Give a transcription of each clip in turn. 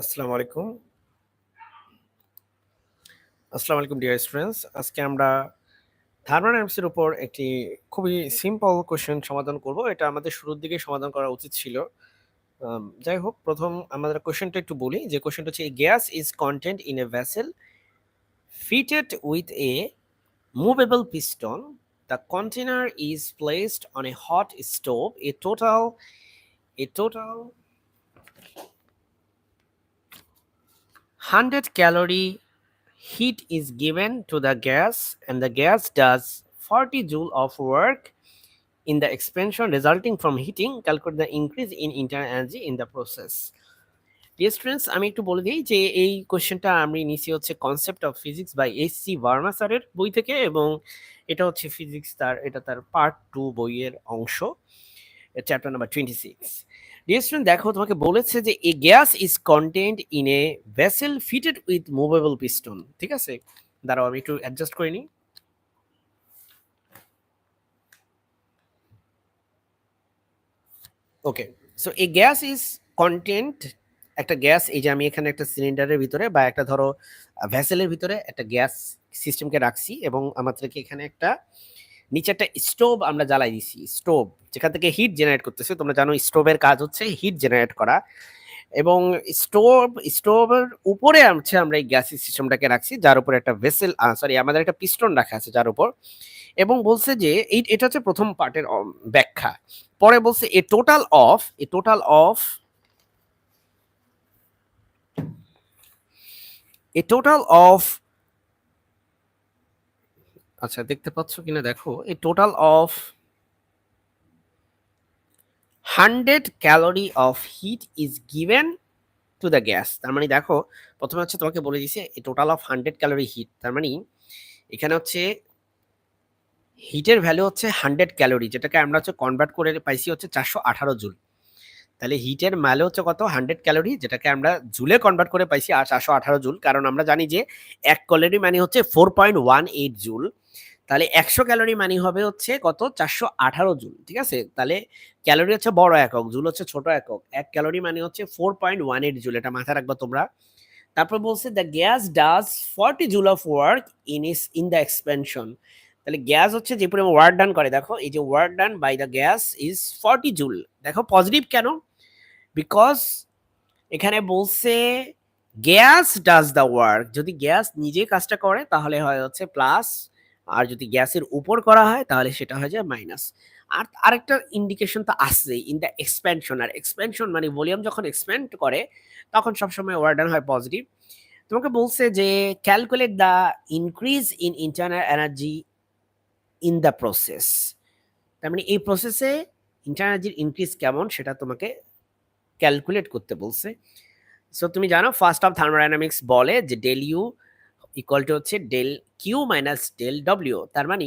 আসসালামু আলাইকুম। আসসালামু আলাইকুম ডিয়ার স্টুডেন্টস। আজকে আমরা থার্মোডাইনামিক্স এর উপর একটি খুবই সিম্পল কোয়েশ্চেন সমাধান করব। এটা আমাদের শুরুর দিকেই সমাধান করা উচিত ছিল। যাই হোক প্রথম আমাদের কোয়েশ্চেনটা একটু বলি যে কোয়েশ্চেনটা হচ্ছে, gas is content in a a fitted with a a piston the container container is placed on a hot stove. A total a 100 calorie heat is given to the gas and the gas does 40 joule of work in the expansion resulting from heating. Calculate the increase in internal energy in the process." Dear students আমি একটু বলে দিই যে এই কোয়েশ্চেনটা আমি নিছি হচ্ছে concept of physics by H C. Verma স্যারের বই থেকে এবং এটা হচ্ছে ফিজিক্স তার এটা তার পার্ট 2 বইয়ের অংশ। চ্যাপ্টার নাম্বার 26 দেখো তোমাকে বলেছে যে, a gas is content in a vessel fitted with movable piston." ঠিক আছে? দাঁড়াও আমি একটু অ্যাডজাস্ট করে নিই। Okay. So a gas is content একটা গ্যাস এই যে আমি এখানে একটা সিলিন্ডারের ভিতরে বা একটা ধরো আ ভেসেলের ভিতরে একটা গ্যাস সিস্টেমকে রাখছি এবং আমাদেরকে এখানে একটা নিচে একটা স্টোভ আমরা জ্বালাই দিছি। স্টোভ যেখান থেকে হিট জেনারেট করতেছে। তোমরা জানো স্টোভের কাজ হচ্ছে হিট জেনারেট করা এবং স্টোভ স্টোভের উপরে হচ্ছে আমরা এই গ্যাসের সিস্টেমটাকে রাখছি যার উপরে একটা ভেসেল সরি আমাদের একটা পিস্টন রাখা আছে যার উপর এবং বলছে যে এই এটা হচ্ছে প্রথম পার্টের ব্যাখ্যা। পরে বলছে, a total of a total of a total of" আচ্ছা দেখতে পাচ্ছ কিনা দেখো। "A total of" "100 calorie of heat is given to the gas তার মানে দেখো, প্রথমে হচ্ছে তোমাকে বলে দিছে এই total of hundred calorie heat তার মানে এখানে হচ্ছে হিটের ভ্যালু হচ্ছে 100 ক্যালোরি যেটাকে আমরা হচ্ছে কনভার্ট করে পাইছি হচ্ছে ৪১৮ জুল। তাহলে হিটের ভ্যালু হচ্ছে কত? 100 ক্যালোরি যেটাকে আমরা জুলে কনভার্ট করে পাইছি আর ৪১৮ জুল। কারণ আমরা জানি যে এক ক্যালোরি মানে হচ্ছে 4.18 জুল। তাহলে ১০০ ক্যালোরি মানে হবে হচ্ছে কত? ৪১৮ জুল। ঠিক আছে? তাহলে ক্যালোরি হচ্ছে বড় একক, জুল হচ্ছে ছোট একক। এক ক্যালোরি মানে হচ্ছে 4.18 জুল। এটা মাথায় রাখবা তোমরা। তারপর বলছে, the gas does forty joule of work in is in the expansion তাহলে গ্যাস হচ্ছে যে পরিমাণ ওয়ার্ক ডান করে দেখো এই যে work done by the gas is 40 joule. দেখো পজিটিভ কেন? বিকজ এখানে বলছে গ্যাস ডাজ দ্য ওয়ার্ক যদি গ্যাস নিজে কাজটা করে তাহলে হয় হচ্ছে প্লাস আর যদি গ্যাসের উপর করা হয় তাহলে সেটা হয়ে যায় মাইনাস। আর আরেকটা ইন্ডিকেশন তো আসছেই ইন দ্য এক্সপ্যানশন আর এক্সপ্যানশন মানে ভলিউম যখন এক্সপ্যান্ড করে তখন সবসময় ওয়ার্ক ডান হয় পজিটিভ। তোমাকে বলছে যে, calculate the increase in internal energy in the process তার মানে এই প্রসেসে ইন্টারনাল এনার্জির ইনক্রিজ কেমন সেটা তোমাকে ক্যালকুলেট করতে বলছে। সো তুমি জানো ফার্স্ট অফ থার্মোডায়নামিক্স বলে যে ডেল ইউ ইকুয়াল টু হচ্ছে del Q minus del W. তার মানে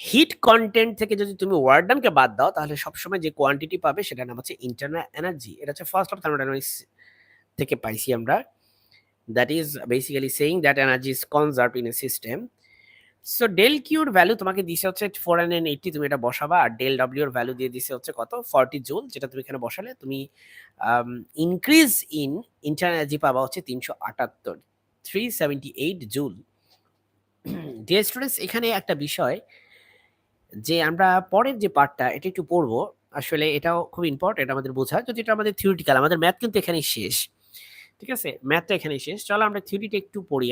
হিট কনটেন্ট থেকে যদি তুমি ওয়ার্ক ডানকে বাদ দাও, তাহলে সবসময় যে কোয়ান্টিটি পাবে সেটার নাম হচ্ছে ইন্টারনাল এনার্জি। এটা হচ্ছে ফার্স্ট অফ থার্মোডায়নামিক্স থেকে পাইছি আমরা। That is basically saying that energy is conserved in a system. So del Q এর ভ্যালু তোমাকে দিছে হচ্ছে 480 তুমি এটা বসাবা আর ডেল ডব্লিউ এর ভ্যালু দিয়ে দিছে হচ্ছে কত? 40 জুল যেটা তুমি এখানে বসালে, তুমি ইনক্রিজ ইন ইন্টারনাল এনার্জি পাবা হচ্ছে ৩৭৮ 378 জুল। ডিয়ার স্টুডেন্টস এখানে একটা বিষয় যে আমরা পরের যে পার্টটা এটা একটু পড়ব। আসলে এটাও খুব ইম্পর্টেন্ট আমাদের বোঝা। যদি এটা আমাদের থিওরিটিক্যাল আমাদের ম্যাথ কিন্তু এখানেই শেষ। ঠিক আছে? ম্যাথটা এখানেই শেষ। চলো আমরা থিওরিটা একটু পড়ি।